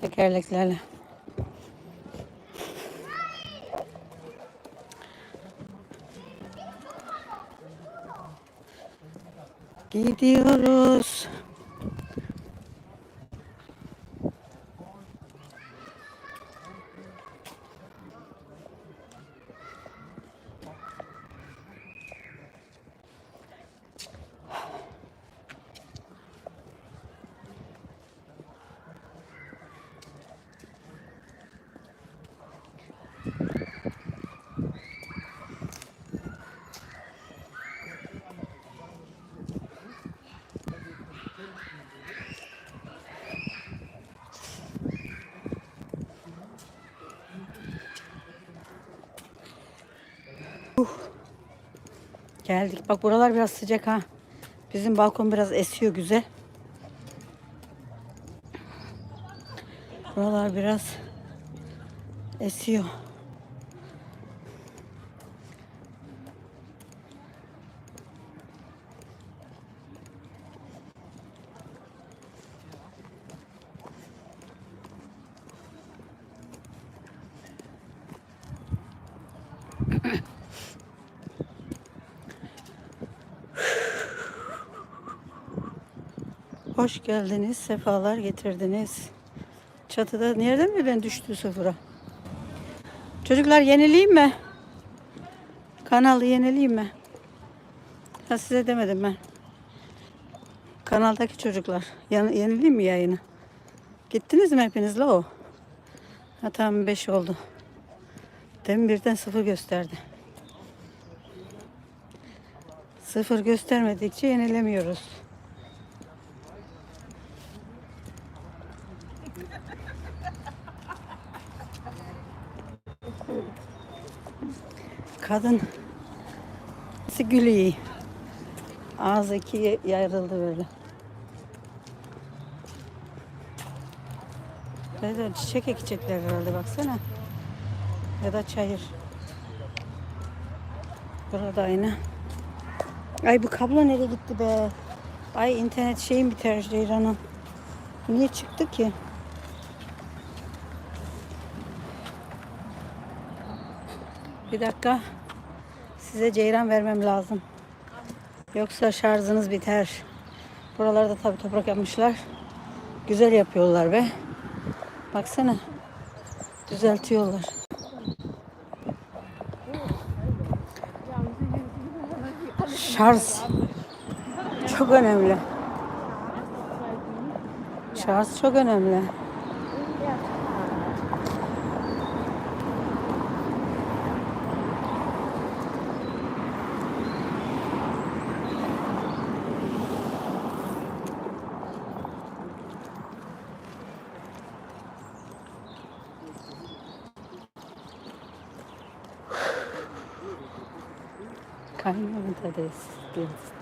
Tekerleklerle. Gidiyoruz. Geldik. Bak buralar biraz sıcak ha. Bizim balkon biraz esiyor güzel. Buralar biraz esiyor. Hoş geldiniz, sefalar getirdiniz. Çatıda nereden mi ben düştü sıfıra? Çocuklar yenileyim mi? Kanalı yenileyim mi? Ha size demedim ben. Kanaldaki çocuklar. Yan, yenileyim mi yayını? Gittiniz mi hepiniz la o? Ha tamam 5 oldu. Demin birden sıfır gösterdi. Sıfır göstermedikçe yenilemiyoruz. Kadın gülüyor. Ağzı ikiye yarıldı böyle. Böyle çiçek ekecekler herhalde baksana. Ya da çayır. Burada aynı. Ay bu kablo nereye gitti be? Ay internet şeyim biter Ceyran'ın. Niye çıktı ki? Bir dakika. Size ceyran vermem lazım. Yoksa şarjınız biter. Buralarda tabii toprak yapmışlar. Güzel yapıyorlar be. Baksana. Düzeltiyorlar. Şarj çok önemli. Şarj çok önemli. 貝の豚です。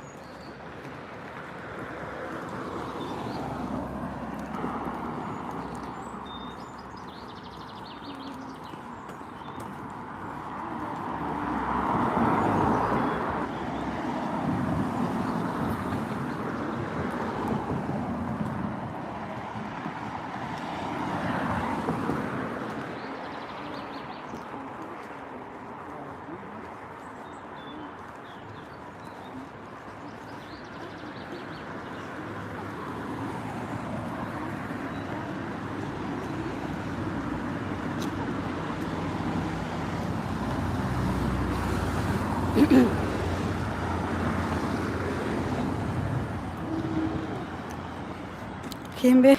Kim bir?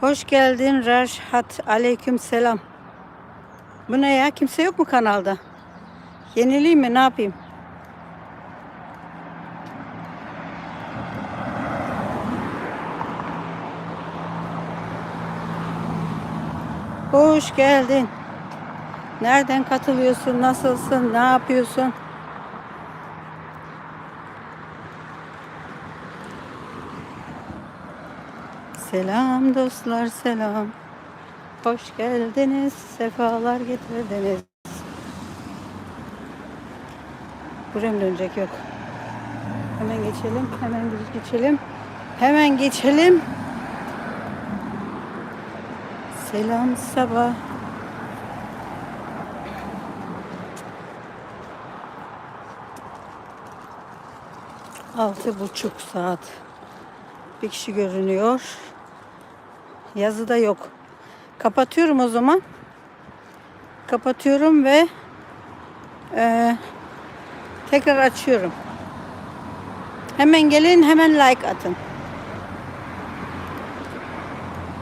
Hoş geldin Rajhat. Aleyküm selam. Bu ne ya? Kimse yok mu kanalda? Yenileyim mi? Ne yapayım? Hoş geldin. Nereden katılıyorsun? Nasılsın? Ne yapıyorsun? Selam dostlar selam. Hoş geldiniz. Sefalar getirdiniz. Buraya mı dönecek yok. Hemen geçelim. Hemen geçelim. Hemen geçelim. Selam sabah. Altı buçuk saat. Bir kişi görünüyor. Yazıda yok. Kapatıyorum o zaman. Kapatıyorum ve eee, tekrar açıyorum. Hemen gelin hemen like atın.